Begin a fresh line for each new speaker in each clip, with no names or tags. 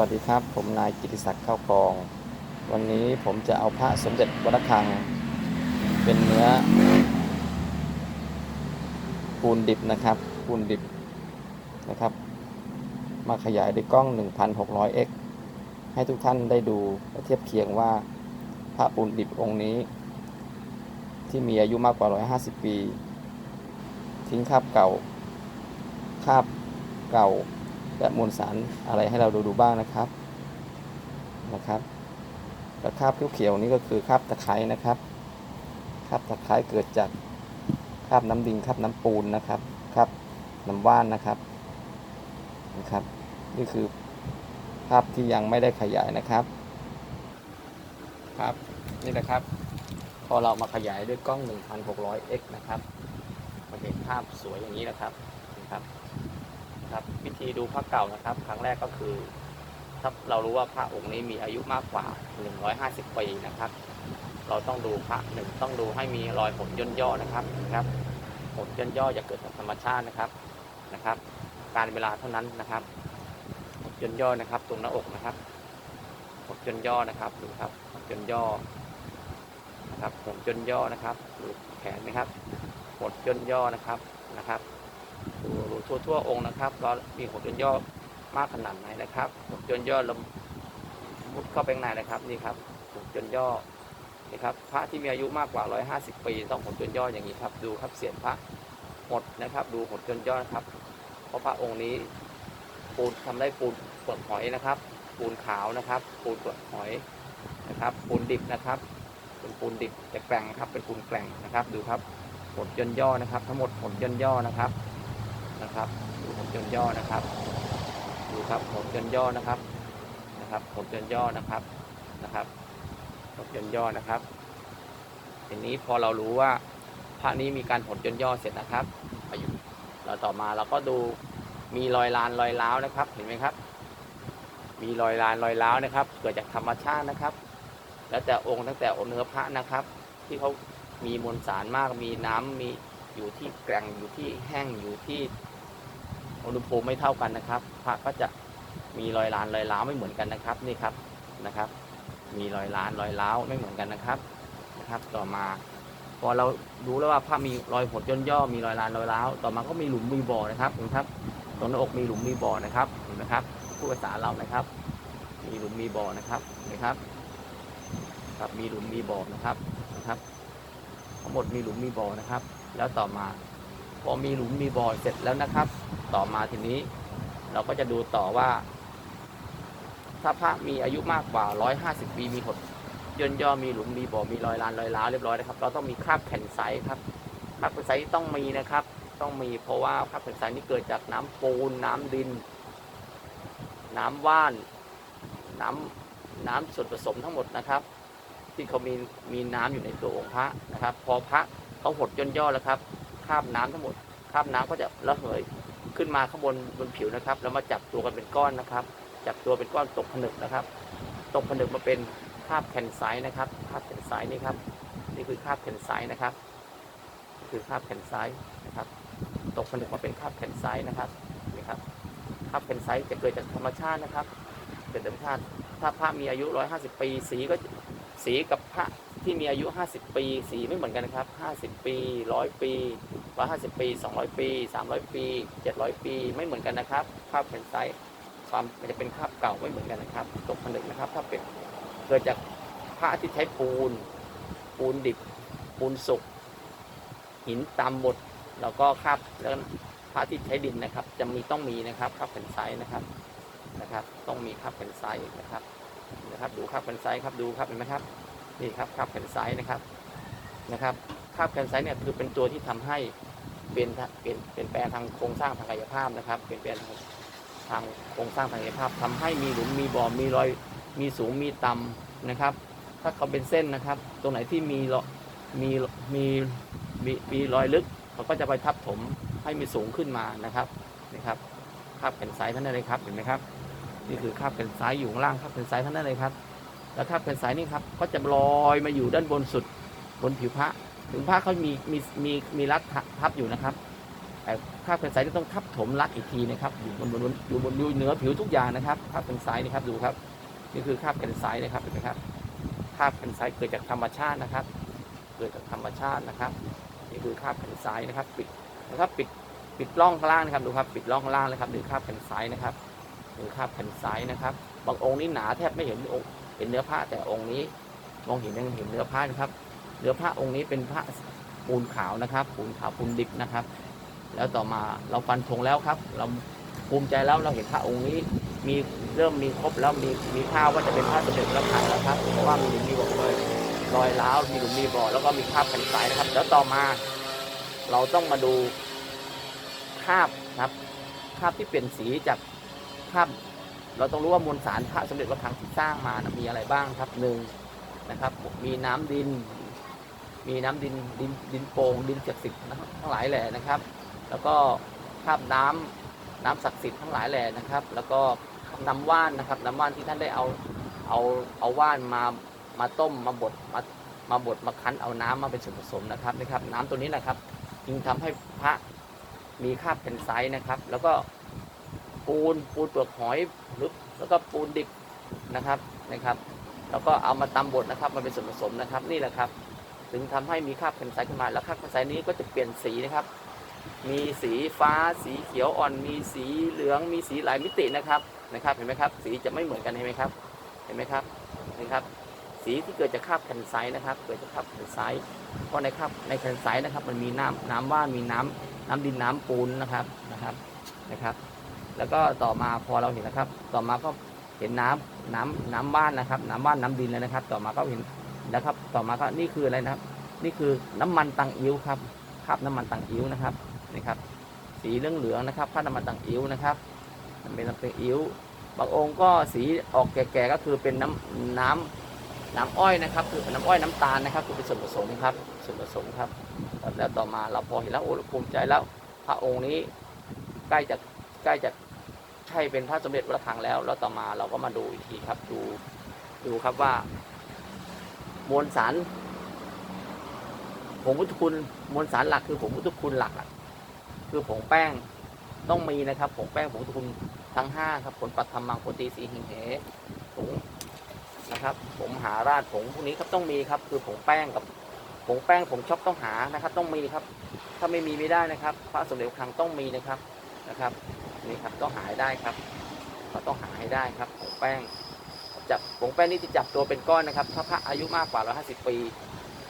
วัสดีครับ ผมนายกิติศักดิ์เข้ากอง วันนี้ผมจะเอาพระสมเด็จวัดคัง เป็นเนื้อปูนดิบนะครับปูนดิบนะครับ มาขยายด้วยกล้อง 1600x ให้ทุกท่านได้ดูและเทียบเคียงว่าพระปูนดิบองค์นี้ ที่มีอายุมากกว่า 150 ปี ทิ้งคาบเก่าคาบเก่า และมวลสารอะไรให้เราดูดูบ้างนะครับนะครับและคราบเขียวๆนี้ก็คือคราบตะไคร้นะครับคราบตะไคร้เกิดจากคราบน้ำดินคราบน้ำปูนนะครับคราบน้ำว่านนะครับนะครับ นี่คือภาพที่ยังไม่ได้ขยายนะครับครับนี่แหละครับ พอเรามาขยายด้วยกล้อง 1600x นะครับมาเห็นภาพสวยอย่างนี้นะครับ ครับวิธีดูพระเก่านะครับ ครั้งแรกก็คือถ้าเรารู้ว่าพระองค์นี้มีอายุมากกว่า 150 ปีนะครับ เราต้องดูพระหนึ่งต้องดูให้มีรอยผลย่นย่อนะครับนะครับผลย่นย่ออย่าเกิดจากธรรมชาตินะครับนะครับ การเวลาเท่านั้นนะครับผลย่นย่อนะครับ ตรงหน้าอกนะครับผลย่นย่อนะครับดูครับผลย่นย่อนะครับผลย่นย่อนะครับดูแขนนะครับผลย่นย่อนะครับนะครับดู ดูทั่วทั่วองค์นะครับเรามีหดยนย่อมากขนาดไหนนะครับหดยนย่อลมมุดเข้าไปข้างในนะครับนี่ครับหดยนย่อนี่ครับพระที่มีอายุมากกว่า 150 ปีต้องหดยนย่ออย่างนี้ครับ ดูครับเสียนพระหดนะครับ ดูหดยนย่อนะครับ เพราะพระองค์นี้ปูนทำได้ปูนเปลือกหอยนะครับ ปูนขาวนะครับ ปูนเปลือกหอยนะครับ ปูนดิบนะครับเป็นปูนดิบแต่แกร่งครับเป็นปูนแกร่งนะครับ ดูครับหดยนย่อนะครับ ทั้งหมดหดยนย่อนะครับ นะครับ ดูผมจนย่อนะครับ ดูครับผมจนย่อนะครับ นะครับ ผมจนย่อนะครับ นะครับผมจนย่อนะครับ ทีนี้พอเรารู้ว่าพระนี้มีการผลจนย่อเสร็จนะครับอายุเราต่อมาเราก็ดูมีรอยลานรอยร้าวนะครับ เห็นไหมครับ มีรอยลานรอยร้าวนะครับ เกิดจากธรรมชาตินะครับ แล้วแต่องค์ตั้งแต่องค์เนื้อพระนะครับ ที่เขามีมวลสารมาก มีน้ำมีอยู่ที่แกร่งอยู่ที่แห้งอยู่ที่ อุณหภูมิไม่เท่ากันนะครับพระก็จะมีรอยลานรอยร้าวไม่เหมือนกันนะครับนี่ครับนะครับ มีรอยลานรอยร้าวไม่เหมือนกันนะครับนะครับ ต่อมาพอเรารู้แล้วว่าพระมีรอยหดย่นย่อมีรอยลานรอยร้าวต่อมาก็มีหลุมมีบ่อนะครับเห็นไหมครับตรงหน้าอกมีหลุมมีบ่อนะครับเห็นไหมครับผู้ภาษาเรานะครับ มีหลุมมีบ่อนะครับนไหมครับ ครับมีหลุมมีบ่อนะครับนะครับทั้งหมดมีหลุมมีบ่อนะครับ แล้วต่อมา พอมีหลุมมีบ่อเสร็จแล้วนะครับ ต่อมาทีนี้ เราก็จะดูต่อว่า ถ้าพระมีอายุมากกว่า 150 ปีมีหดย่นย่อมีหลุมมีบ่อมีรอยลานรอยร้าวเรียบร้อยนะครับ เราต้องมีคราบแผ่นใสครับคราบแผ่นใสต้องมีนะครับ ต้องมีเพราะว่าคราบแผ่นใสนี่เกิดจากน้ำปูนน้ำดิน น้ำว่าน น้ำน้ำส่วนผสมทั้งหมดนะครับ ที่เขามีมีน้ำอยู่ในตัวองค์พระนะครับ พอพระเขาหดย่นย่อแล้วครับ คราบน้ำทั้งหมดคราบน้ำก็จะระเหยขึ้นมาข้างบนบนผิวนะครับ แล้วมาจับตัวกันเป็นก้อนนะครับ จับตัวเป็นก้อนตกผนึกนะครับ ตกผนึกมาเป็นคราบแผ่นไซน์นะครับคราบแผ่นไซน์นี่ครับ นี่คือคราบแผ่นไซน์นะครับ คือคราบแผ่นไซน์นะครับ ตกผนึกมาเป็นคราบแผ่นไซน์นะครับนี่ครับคราบแผ่นไซน์จะเกิดจากธรรมชาตินะครับ เกิดธรรมชาติ ถ้าพระมีอายุ 150 ปี สีก็สีกับพระ ที่มีอายุ 50 ปี สีไม่เหมือนกันนะครับ 50 ปี 100 ปี 150 ปี 200 ปี 300 ปี 700 ปี ไม่เหมือนกันนะครับคาบแผ่นไซส์ความมันจะเป็นคาบเก่าไม่เหมือนกันนะครับ ตกผลึกนะครับ ถ้าเป็นเกิดจากพระที่ใช้ปูน ปูนดิบ ปูนสุก หินตามบด แล้วก็คราบแล้วพระที่ใช้ดินนะครับ จะมีต้องมีนะครับคาบแผ่นไซส์นะครับ นะครับ ต้องมีคาบแผ่นไซส์นะครับ นะครับ ดูคาบแผ่นไซส์ครับ ดูครับเห็นไหมครับ นี่ครับคาบแผ่นไซส์นะครับนะครับคาบแผ่นไซส์เนี่ยคือเป็นตัวที่ทำให้เปลี่ยนเปลี่ยนเปลี่ยนแปลงทางโครงสร้างทางกายภาพนะครับ เปลี่ยนแปลงทางโครงสร้างทางกายภาพทำให้มีหลุมมีบ่อมีรอยมีสูงมีต่ำนะครับ ถ้าเขาเป็นเส้นนะครับ ตรงไหนที่มีรอมีมีมีมีรอยลึกเขาก็จะไปทับถมให้มีสูงขึ้นมานะครับนะครับคาบแผ่นไซส์ท่านนั้นเลยครับเห็นไหมครับนี่คือคาบแผ่นไซส์อยู่ข้างล่างคาบแผ่นไซส์ท่านนั้นเลยครับ แล้วคราบแผ่นไซส์นี่ครับก็จะลอยมาอยู่ด้านบนสุดบนผิวพระถึงพระเขามีมีมีมีรัดทับอยู่นะครับเอ่อคาบแคนไซต์ที่ต้องทับถมรักอีกทีนะครับ อยู่บนบนบนอยู่บนอยู่เหนือผิวทุกอย่างนะครับคราบแคนไซต์นะครับดูครับ นี่คือคาบแคนไซต์นะครับเห็นไหมครับคาบแคนไซต์เกิดจากธรรมชาตินะครับ เกิดจากธรรมชาตินะครับ นี่คือคาบแคนไซต์นะครับ ปิดนะครับปิดปิดร่องล่างนะครับดูครับปิดร่องล่างเลยครับดูคาบแคนไซต์นะครับดูคาบแคนไซต์นะครับ บางองค์นี่หนาแทบไม่เห็นองค์ เห็นเนื้อผ้าแต่องค์นี้มองเห็นยังเห็นเนื้อผ้านะครับ เนื้อผ้าองค์นี้เป็นผ้าปูนขาวนะครับปูนขาวปูนดิบนะครับ แล้วต่อมาเราฟันธงแล้วครับ เราภูมิใจแล้วเราเห็นพระองค์นี้มีเริ่มมีครบแล้วมีมีข้าวว่าจะเป็นพระสมเด็จพระพังแล้วครับเพราะว่ามีหลุมมีบ่อเลยรอยร้าวมีหลุมมีบ่อแล้วก็มีคราบแผ่นทรายนะครับ แล้วต่อมา เราต้องมาดูคราบครับคราบที่เปลี่ยนสีจากคราบ เราต้องรู้ว่ามวลสารพระสมเด็จพระพังที่สร้างมานะมีอะไรบ้างครับหนึ่งนะครับ มีน้ำดิน มีน้ำดินดินดินโป่งดินศักดิ์สิทธิ์นะครับทั้งหลายแหล่นะครับ แล้วก็คราบน้ำน้ำศักดิ์สิทธิ์ทั้งหลายแหล่นะครับ แล้วก็น้ำว่านนะครับน้ำว่านที่ท่านได้เอาเอาเอาว่านมามาต้มมาบดมามาบดมาคั้นเอาน้ำมาเป็นส่วนผสมนะครับนะครับ น้ำตัวนี้นะครับ จึงทำให้พระมีคราบเป็นไซส์นะครับ แล้วก็ ปูนปูนเปลือกหอยหรือแล้วก็ปูนดิบนะครับนะครับ แล้วก็เอามาตำบดนะครับมาเป็นส่วนผสมนะครับนี่แหละครับ ถึงทำให้มีคราบแคนไซต์ขึ้นมาแล้วคราบแคนไซต์นี้ก็จะเปลี่ยนสีนะครับ มีสีฟ้าสีเขียวอ่อน มีสีเหลืองมีสีหลายมิตินะครับนะครับเห็นไหมครับ สีจะไม่เหมือนกันเห็นไหมครับ เห็นไหมครับเห็นครับ สีที่เกิดจากคราบแคนไซต์นะครับ เกิดจากคราบแคนไซต์เพราะในคราบในแคนไซต์นะครับ มันมีน้ำน้ำว่านมีน้ำน้ำดินน้ำปูนนะครับนะครับนะครับ แล้วก็ต่อมาพอเราเห็นนะครับ ต่อมาก็เห็นน้ำน้ำน้ำบ้านนะครับ น้ำบ้านน้ำดินแล้วนะครับ ต่อมาก็เห็นนะครับ ต่อมาก็นี่คืออะไรนะครับ นี่คือน้ำมันตังอิ้วครับคราบน้ำมันตังอิ้วนะครับนี่ครับ สีเหลืองเหลืองๆนะครับคราบน้ำมันตังอิ้วนะครับมันเป็นน้ำตังอิ้วบางองค์ก็สีออกแก่ๆก็คือเป็นน้ำน้ำน้ำอ้อยนะครับ คือน้ำอ้อยน้ำตาลนะครับ คือเป็นส่วนผสมครับส่วนผสมครับ แล้วต่อมาเราพอเห็นแล้วโอ้ภูมิใจแล้วพระองค์นี้ใกล้จะใกล้จะ ช่เป็นพระสมเด็จพระคลังแล้ว แล้วต่อมาเราก็มาดูอีกทีครับ ดูดูครับว่ามวลสารผงพุทธคุณ มวลสารหลักคือผงพุทธคุณหลักอะคือผงแป้งต้องมีนะครับผงแป้งผงพุทธคุณทั้งห้าครับผลปัทมังผลตีสีหิงเหผงนะครับผงหาราดผงพวกนี้ครับต้องมีครับ คือผงแป้งกับผงแป้งผงช็อกต้องหานะครับ ต้องมีครับ ถ้าไม่มีไม่ได้นะครับ พระสมเด็จพระคลังต้องมีนะครับนะครับ นี่ครับต้องหาให้ได้ครับ เราต้องหาให้ได้ครับผงแป้งจับผงแป้งนี่จะจับตัวเป็นก้อนนะครับ ถ้าพระอายุมากกว่า 150 ปี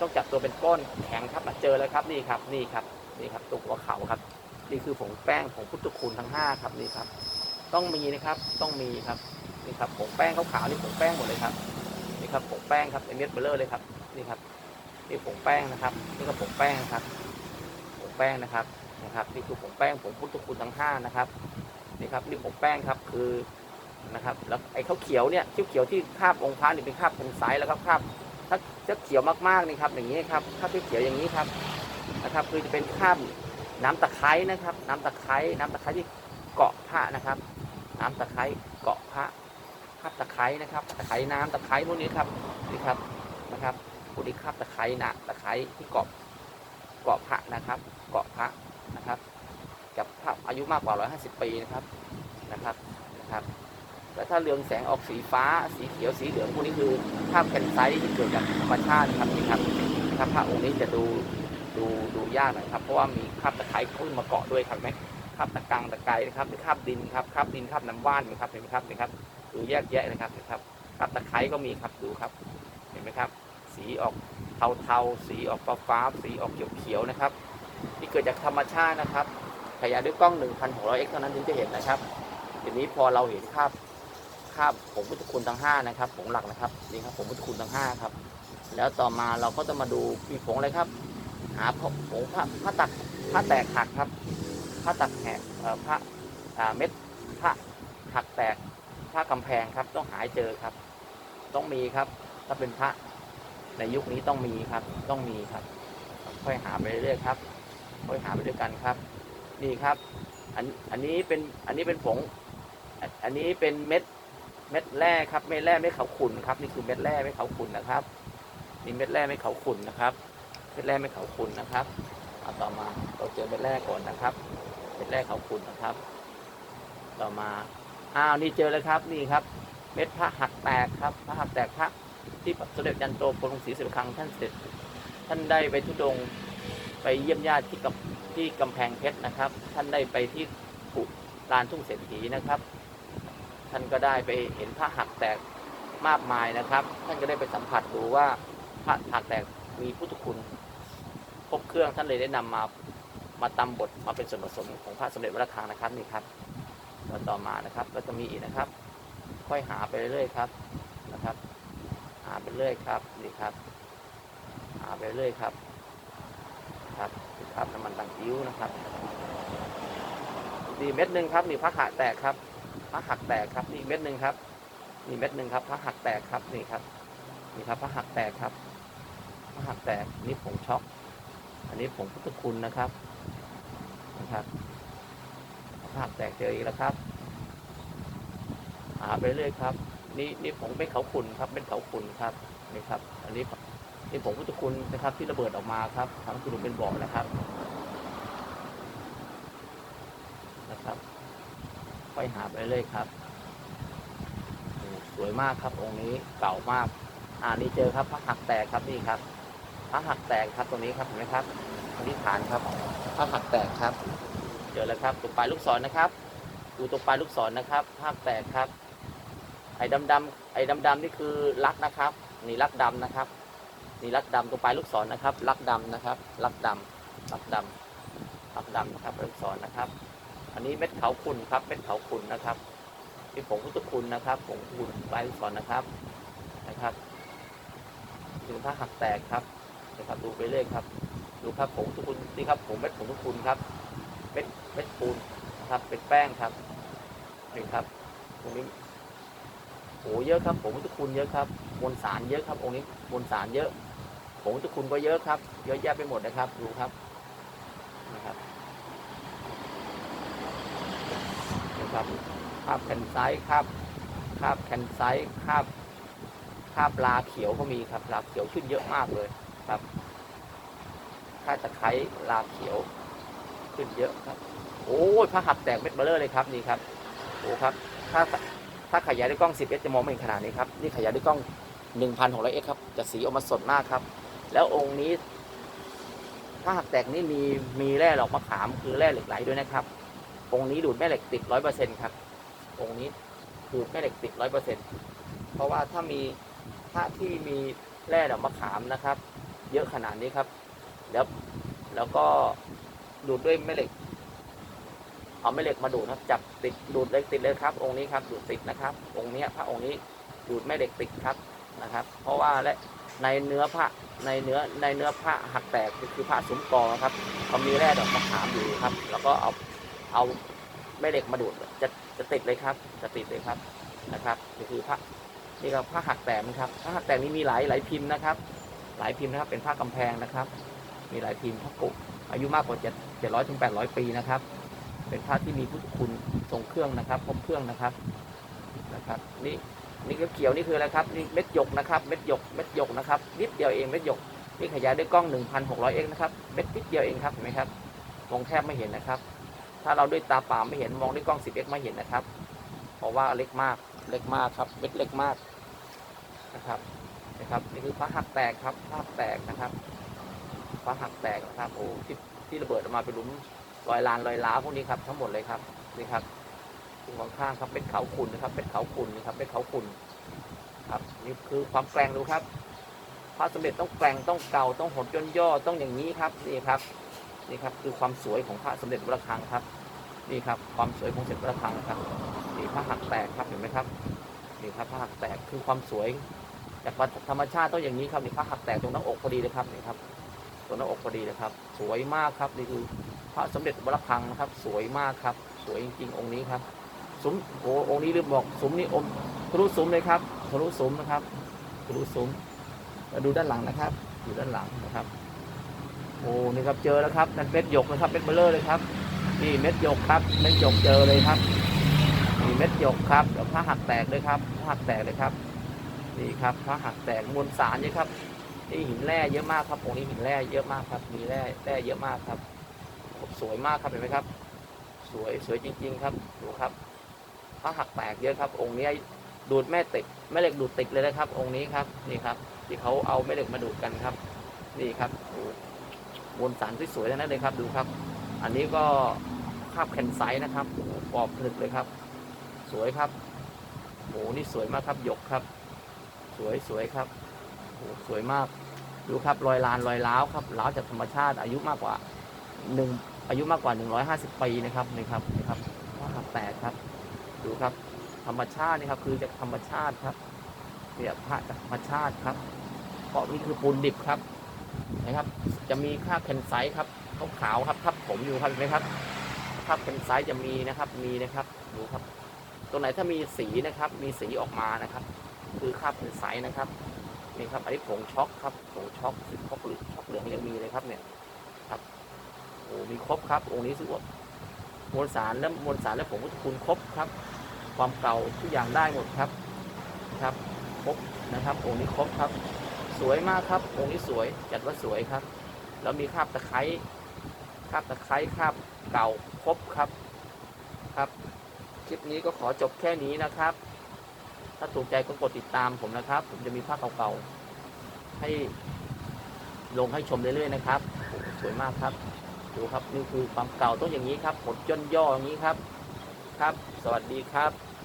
ต้องจับตัวเป็นก้อนแข็งครับมาเจอแล้วครับนี่ครับนี่ครับนี่ครับตัวหัวเขาครับ นี่คือผงแป้งของพุทธคุณทั้ง 5 ครับนี่ครับ ต้องมีนะครับต้องมีครับนี่ครับผงแป้งขาวๆนี่ผงแป้งหมดเลยครับนี่ครับผงแป้งครับเป็นเม็ดเบลเลอร์เลยครับนี่ครับนี่ผงแป้งนะครับ นี่ก็ผงแป้งครับผงแป้งนะครับนะครับ นี่คือผงแป้งผงพุทธคุณทั้งห้านะครับ นี่ครับนี่ผงแป้งครับคือนะครับแล้วไอ้ข้าวเขียวเนี่ยเขียวที่คาบองค์พระนี่เป็นคาบเป็นไซส์แล้วก็คาบถ้าจะเขียวมากๆนี่ครับอย่างนี้ครับคาบที่เขียวอย่างนี้ครับนะครับคือจะเป็นคาบน้ำตะไคร้นะครับ น้ำตะไคร้น้ำตะไคร้ที่เกาะพระนะครับ น้ำตะไคร้เกาะพระคาบตะไคร้นะครับตะไคร้น้ำตะไคร้พวกนี้ครับนี่ครับนะครับพวกนี้คาบตะไคร้นะตะไคร้ที่เกาะเกาะพระนะครับ เกาะพระนะครับ กับพระอายุมากกว่า 150 ปีนะครับนะครับนะครับ แล้วถ้าเรืองแสงออกสีฟ้า สีเขียวสีเหลืองพวกนี้คือภาพแคนไซต์ที่เกิดจากธรรมชาติครับนี่ครับนะครับพระองค์นี้จะดูดูดูยากหน่อยครับเพราะว่ามีคราบตะไคร้ขึ้นมาเกาะด้วยครับไหมคราบตะกังตะไคร้นะครับหรือคราบดินครับคราบดินคราบน้ำว่านนะครับเห็นไหมครับเห็นไหมครับดูแยกแยะนะครับเห็นไหมครับคราบตะไคร้ก็มีครับดูครับเห็นไหมครับ สีออกเทาๆสีออกฟ้าฟ้าๆสีออกเขียวๆนะครับที่เกิดจากธรรมชาตินะครับ ขยายด้วยกล้อง 1,600x เท่านั้นถึงจะเห็นนะครับทีนี้พอเราเห็นภาพคราบผงพุทธคุณทั้งห้านะครับผงหลักนะครับนี่ครับผงพุทธคุณทั้งห้าครับแล้วต่อมาเราก็จะมาดูมีผงอะไรครับ หาผงผงพระพระตักพระแตกหักครับพระตักแหกเอ่อพระอ่าเม็ดพระหักแตกพระกำแพงครับ ต้องหาให้เจอครับ ต้องมีครับ ถ้าเป็นพระในยุคนี้ต้องมีครับ ต้องมีครับ ค่อยหาไปเรื่อยครับ ค่อยหาไปด้วยกันครับ นี่ครับอันอันนี้เป็นอันนี้เป็นผง อันนี้เป็นเม็ดเม็ดแร่ครับเม็ดแร่ไม่เขาขุ่นครับ นี่คือเม็ดแร่ไม่เขาขุ่นนะครับนี่เม็ดแร่ไม่เขาขุ่นนะครับ เม็ดแร่ไม่เขาขุ่นนะครับเอาต่อมาเราเจอเม็ดแร่ก่อนนะครับเป็นแร่เขาขุ่นนะครับ ต่อมาอ้าวนี่เจอแล้วครับนี่ครับ เม็ดพระหักแตกครับพระหักแตกพระที่สมเด็จยันโตพระองค์ศรีสิบครั้งท่านเสด็จ ท่านได้ไปทุดงไปเยี่ยมญาติที่กับ ที่กำแพงเพชรนะครับ ท่านได้ไปที่ปุลานทุ่งเศรษฐีนะครับ ท่านก็ได้ไปเห็นพระหักแตกมากมายนะครับ ท่านก็ได้ไปสัมผัสดูว่าพระหักแตกมีพุทธคุณครบเครื่องท่านเลยได้นำมามาตำบทมาเป็นส่วนผสมของพระสมเด็จวัดระฆังนะครับนี่ครับแล้วต่อมานะครับก็จะมีอีกนะครับ ค่อยหาไปเรื่อยๆครับนะครับ หาไปเรื่อยครับนี่ครับ หาไปเรื่อยครับครับ ครับน้ำมันตังกิ้วนะครับดีเม็ดหนึ่งครับนี่พระหักแตกครับพระหักแตกครับนี่เม็ดหนึ่งครับนี่เม็ดหนึ่งครับพระหักแตกครับนี่ครับนี่ครับพระหักแตกครับพระหักแตกนี่ผงช็อก อันนี้ผงพุทธคุณนะครับนะครับพระหักแตกเจออีกแล้วครับหาไปเรื่อยครับ นี่นี่ผงเป็นเขาขุนครับเป็นเขาขุนครับนี่ครับ อันนี้ นี่ผงพุทธคุณนะครับ ที่ระเบิดออกมาครับทั้งคุณเป็นบ่อนะครับนะครับค่อยหาไปเรื่อยครับสวยมากครับองค์นี้เก่ามาก อ่านี่เจอครับพระหักแตกครับนี่ครับพระหักแตกครับตรงนี้ครับเห็นไหมครับอธิษฐานครับพระหักแตกครับ เจอแล้วครับตัวปลายลูกศรนะครับดูตัวปลายลูกศรนะครับภาพแตกครับ ไอ้ดำดำไอ้ดำดำนี่คือลักนะครับ นี่ลักดำนะครับ นี่ลักดำตัวปลายลูกศรนะครับ ลักดำนะครับ ลักดำลักดำลักดำนะครับลูกศรนะครับ อันนี้เม็ดเขาขุ่นครับ เม็ดเขาขุ่นะครับนี่ผงพุทธคุณนะครับผงขุ่นปลายลูกศรนะครับนะครับถึงผ้าหักแตกครับนะครับดูไปเรื่อยครับ ดูครับผงพุทธคุณนี่ครับผงเม็ดผงพุทธคุณครับ เม็ดเม็ดปูนนะครับ เป็นแป้งครับนี่ครับตรงนี้โอ้เยอะครับผงพุทธคุณเยอะครับ มวลสารเยอะครับองค์นี้มวลสารเยอะ ผงพุทธคุณก็เยอะครับ เยอะแยะไปหมดนะครับ ดูครับนะครับนะครับคาบแคนไซต์คราบคาบแคนไซต์คาบคาบลาเขียวก็มีครับลาเขียวขึ้นเยอะมากเลยครับถ้าตะไคร้ลาเขียวขึ้นเยอะครับ โอ้ยพระหักแตกเม็ดเบลเลอร์เลยครับนี่ครับโอ้ครับ ถ้าถ้าขยายด้วยกล้อง 10x จะมองไม่เห็นขนาดนี้ครับ นี่ขยายด้วยกล้อง 1,600x ครับ จะสีออกมาสดมากครับ แล้วองค์นี้ถ้าหักแตกนี่มีมีแร่หลอกมะขามคือแร่เหล็กไหลด้วยนะครับองค์นี้ดูดแม่เหล็กติดร้อยเปอร์เซ็นต์ครับองค์นี้ดูดแม่เหล็กติดร้อยเปอร์เซ็นต์เพราะว่าถ้ามีถ้าที่มีแร่ดอกมะขามนะครับ เยอะขนาดนี้ครับแล้วแล้วก็ดูดด้วยแม่เหล็กเอาแม่เหล็กมาดูดครับจับติดดูดเลยติดเลยครับ องค์นี้ครับดูดติดนะครับ องค์นี้พระองค์นี้ดูดแม่เหล็กติดครับนะครับ เพราะว่าและ ในเนื้อพระในเนื้อในเนื้อพระหักแตกคือพระสุมกอครับเขามีแร่ดอกมะขามอยู่ครับ แล้วก็เอาเอาแม่เหล็กมาดูดจะจะติดเลยครับจะติดเลยครับนะครับนี่คือพระนี่ครับพระหักแตกนะครับพระหักแตกนี้มีหลายหลายพิมพ์นะครับ หลายพิมพ์นะครับเป็นผ้ากำแพงนะครับ มีหลายพิมพ์พระกุอายุมากกว่าเจ็ดเจ็ดร้อยถึงแปดร้อยปีนะครับ เป็นพระที่มีพุทธคุณทรงเครื่องนะครับครบเครื่องนะครับนะครับ นี่ นี่เขียวๆนี่คืออะไรครับนี่เม็ดหยกนะครับเม็ดหยกเม็ดหยกนะครับนิดเดียวเองเม็ดหยกนี่ขยายด้วยกล้อง 1,600เองนะครับเม็ดนิดเดียวเองครับเห็นไหมครับมองแทบไม่เห็นนะครับ ถ้าเราด้วยตาเปล่าไม่เห็นมองด้วยกล้อง 10x ไม่เห็นนะครับ เพราะว่าเล็กมากเล็กมากครับเม็ดเล็กมากนะครับนะครับนี่คือพระหักแตกครับพระหักแตกนะครับพระหักแตกนะครับโอ้ที่ที่ระเบิดออกมาเป็นหลุมรอยลานรอยล้าพวกนี้ครับทั้งหมดเลยครับนี่ครับ ตรงข้างๆครับเป็นเขาขุนนะครับ เป็นเขาขุนนะครับเป็นเขาขุนครับนี่คือความแกร่งดูครับพระสมเด็จต้องแกร่งต้องเก่าต้องหดย่นย่อต้องอย่างนี้ครับนี่ครับนี่ครับคือความสวยของพระสมเด็จวัดระฆังครับนี่ครับความสวยของเสด็จวัดระฆังนะครับนี่พระหักแตกครับเห็นไหมครับนี่ครับพระหักแตกคือความสวยจากธรรมชาติต้องอย่างนี้ครับนี่พระหักแตกตรงหน้าอกพอดีเลยครับนี่ครับตรงหน้าอกพอดีเลยครับ สวยมากครับนี่คือพระสมเด็จวัดระฆังนะครับ สวยมากครับ สวยจริงๆองค์นี้ครับ ซุ้มโอ้องค์นี้ลืมบอกซุ้มนี่อมทะลุซุ้มเลยครับทะลุซุ้มนะครับทะลุซุ้มมาดูด้านหลังนะครับ อยู่ด้านหลังนะครับ โอ้นี่ครับเจอแล้วครับนั่นเม็ดหยกนะครับเม็ดเบลเลอร์เลยครับนี่เม็ดหยกครับเม็ดหยกเจอเลยครับนี่เม็ดหยกครับแล้วพระหักแตกเลยครับพระหักแตกเลยครับนี่ครับพระหักแตกมวลสารเยอะครับนี่หินแร่เยอะมากครับองค์นี้หินแร่เยอะมากครับ มีแร่แร่เยอะมากครับสวยมากครับเห็นไหมครับ สวยสวยจริง ๆ ครับดูครับ ระหักแตกเยอะครับ องค์นี้ดูดแม่ติดแม่เหล็กดูดติดเลยนะครับ องค์นี้ครับนี่ครับ ที่เขาเอาแม่เหล็กมาดูดกันครับ นี่ครับโอ้มวลสารสวยๆทั้งนั้นเลยครับ ดูครับ อันนี้ก็คาบแคนไซต์นะครับโอ้โหปอบผลึกเลยครับ สวยครับโอ้โหนี่สวยมากครับหยกครับ สวยสวยครับโอ้โหสวยมาก ดูครับรอยลานรอยล้าวครับล้าวจากธรรมชาติอายุมากกว่าหนึ่งอายุมากกว่า 150 ปีนะครับนี่ครับนี่ครับว่าหักแตกครับ ดูครับ ธรรมชาตินี่ครับ คือจากธรรมชาติครับเนี่ยพระจากธรรมชาติครับเพราะนี่คือปูนดิบครับนะครับ จะมีค่าแคนไซต์ครับขาวครับทับผมอยู่ครับเห็นไหมครับภาพแคนไซต์จะมีนะครับ มีนะครับดูครับ ตัวไหนถ้ามีสีนะครับ มีสีออกมานะครับ คือค่าแคนไซต์นะครับนี่ครับอันนี้ผงช็อกครับผงช็อกสีช็อกเหลือช็อกเหลืองยังมีเลยครับเนี่ยครับโอ้มีครบครับองค์นี้ถือว่ามวลสารและมวลสารและผงพุทธคุณครบครับ ความเก่าทุกอย่างได้หมดครับครับครบนะครับองค์นี้ครบครับ สวยมากครับองค์นี้สวยจัดว่าสวยครับ แล้วมีคราบตะไคร้คราบตะไคร้คราบเก่าครบครับครับ คลิปนี้ก็ขอจบแค่นี้นะครับ ถ้าถูกใจก็กดติดตามผมนะครับ ผมจะมีภาพเก่าๆให้ลงให้ชมเรื่อยๆนะครับ สวยมากครับดูครับนี่คือความเก่าต้องอย่างนี้ครับหมดย่นย่ออย่างนี้ครับ ครับ สวัสดีครับ